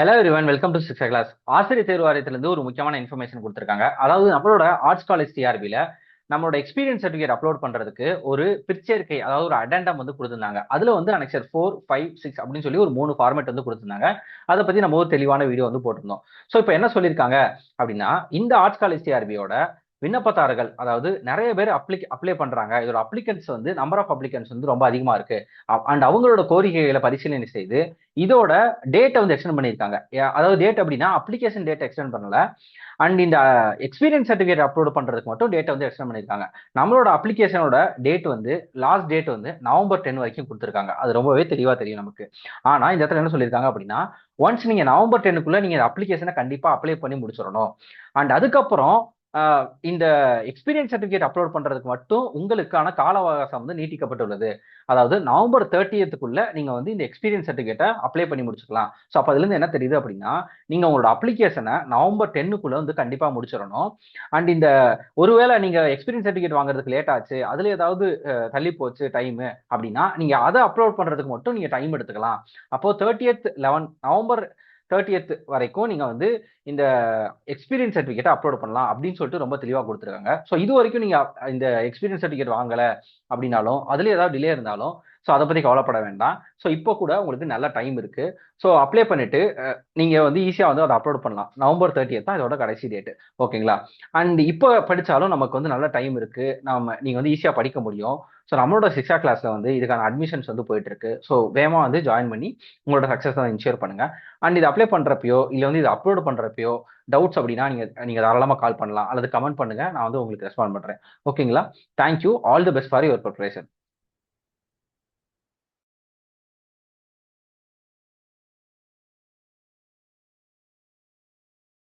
Hello everyone welcome to six class ஆசிரியர் தேர்வு வாரியத்திலிருந்து ஒரு முக்கியமான இன்ஃபர்மேஷன் கொடுத்துருக்காங்க. அதாவது நம்மளோட ஆர்ட்ஸ் காலேஜ் டிஆர்பியில் நம்மளோட எக்ஸ்பீரியன்ஸ் சர்டிஃபிகேட் அப்லோட் பண்ணுறதுக்கு ஒரு பிற்சேர்க்கை அதாவது ஒரு அடெண்டம் வந்து கொடுத்துருந்தாங்க. அதுல வந்து அனெக்சர் ஃபோர் ஃபைவ் சிக்ஸ் அப்படின்னு சொல்லி ஒரு மூணு ஃபார்மேட் வந்து கொடுத்துருந்தாங்க. அதை பத்தி நம்ம ஒரு தெளிவான வீடியோ வந்து போட்டிருந்தோம். ஸோ இப்போ என்ன சொல்லியிருக்காங்க அப்படின்னா இந்த ஆர்ட்ஸ் காலேஜ் டிஆர்பியோட விண்ணப்பதாரர்கள் அதாவது நிறைய பேர் அப்ளை அப்ளை பண்றாங்க. இதோட அப்ளிகன்ஸ் வந்து நம்பர் ஆஃப் அப்ளிகன்ஸ் வந்து ரொம்ப அதிகமா இருக்கு. அண்ட் அவங்களோட கோரிக்கைகளை பரிசீலனை செய்து இதோட டேட்டை வந்து எக்ஸ்டெண்ட் பண்ணியிருக்காங்க. அதாவது டேட் அப்படின்னா அப்ளிகேஷன் டேட் எக்ஸ்டெண்ட் பண்ணல. அண்ட் இந்த எக்ஸ்பீரியன்ஸ் சர்டிஃபிகேட் அப்லோட் பண்றதுக்கு மட்டும் டேட்டை வந்து எக்ஸ்டெண்ட் பண்ணியிருக்காங்க. நம்மளோட அப்ளிகேஷனோட டேட் வந்து லாஸ்ட் டேட் வந்து நவம்பர் டென் வரைக்கும் கொடுத்துருக்காங்க. அது ரொம்பவே தெளிவா தெரியும் நமக்கு. ஆனா இந்த இடத்துல என்ன சொல்லியிருக்காங்க அப்படின்னா ஒன்ஸ் நீங்க நவம்பர் டென்னுக்குள்ள நீங்க அப்ளிகேஷனை கண்டிப்பா அப்ளை பண்ணி முடிச்சிடணும். அண்ட் அதுக்கப்புறம் இந்த எக்ஸ்பீரியன்ஸ் சர்டிஃபிகேட் அப்லோட் பண்றதுக்கு மட்டும் உங்களுக்கான கால அவகாசம் வந்து நீட்டிக்கப்பட்டுள்ளது. அதாவது நவம்பர் தேர்ட்டியத்துக்குள்ள நீங்க வந்து இந்த எக்ஸ்பீரியன்ஸ் சர்டிஃபிகேட்டை அப்ளை பண்ணி முடிச்சுக்கலாம். ஸோ அப்போ அதுல இருந்து என்ன தெரியுது அப்படின்னா நீங்க உங்களோட அப்ளிகேஷனை நவம்பர் டென்னுக்குள்ள வந்து கண்டிப்பா முடிச்சிடணும். அண்ட் இந்த ஒருவேளை நீங்க எக்ஸ்பீரியன்ஸ் சர்டிஃபிகேட் வாங்குறதுக்கு லேட் ஆச்சு அதுல ஏதாவது தள்ளி போச்சு டைம் அப்படின்னா நீங்க அதை அப்லோட் பண்றதுக்கு மட்டும் நீங்க டைம் எடுத்துக்கலாம். அப்போ தேர்ட்டியத் லெவன் நவம்பர் தேர்ட்டியத் வரைக்கும் நீங்கள் வந்து இந்த எக்ஸ்பீரியன்ஸ் சர்டிஃபிகேட்டை அப்லோட் பண்ணலாம் அப்படின்னு சொல்லிட்டு ரொம்ப தெளிவாக கொடுத்துருக்காங்க. ஸோ இது வரைக்கும் நீங்கள் இந்த எக்ஸ்பீரியன்ஸ் சர்டிஃபிகேட் வாங்கலை அப்படின்னாலும் அதுல ஏதாவது டிலே இருந்தாலும் ஸோ அதை பற்றி கவலைப்பட வேண்டாம். ஸோ இப்போ கூட உங்களுக்கு நல்ல டைம் இருக்குது ஸோ அப்ளை பண்ணிட்டு நீங்கள் வந்து ஈஸியாக வந்து அதை அப்லோட் பண்ணலாம். நவம்பர் தேர்ட்டியத் தான் இதோட கடைசி டேட்டு ஓகேங்களா? அண்ட் இப்போ படித்தாலும் நமக்கு வந்து நல்ல டைம் இருக்குது நம்ம நீங்கள் வந்து ஈஸியாக படிக்க முடியும். ஸோ நம்மளோட சிக்ஸா கிளாஸில் வந்து இதுக்கான அட்மிஷன்ஸ் வந்து போயிட்டு இருக்கு. ஸோ வேகமாக வந்து ஜாயின் பண்ணி உங்களோட சக்ஸஸ் தான் இன்ஷியர் பண்ணுங்க. அண்ட் இது அப்ளை பண்ணுறப்பையோ இல்லை வந்து இது அப்லோட் பண்ணுறப்பையோ டவுட்ஸ் அப்படின்னா நீங்கள் நீங்கள் தாராளமாக கால் பண்ணலாம். அல்லது கமெண்ட் பண்ணுங்க. நான் வந்து உங்களுக்கு ரெஸ்பாண்ட் பண்ணுறேன் ஓகேங்களா? Thank you all the best for your preparation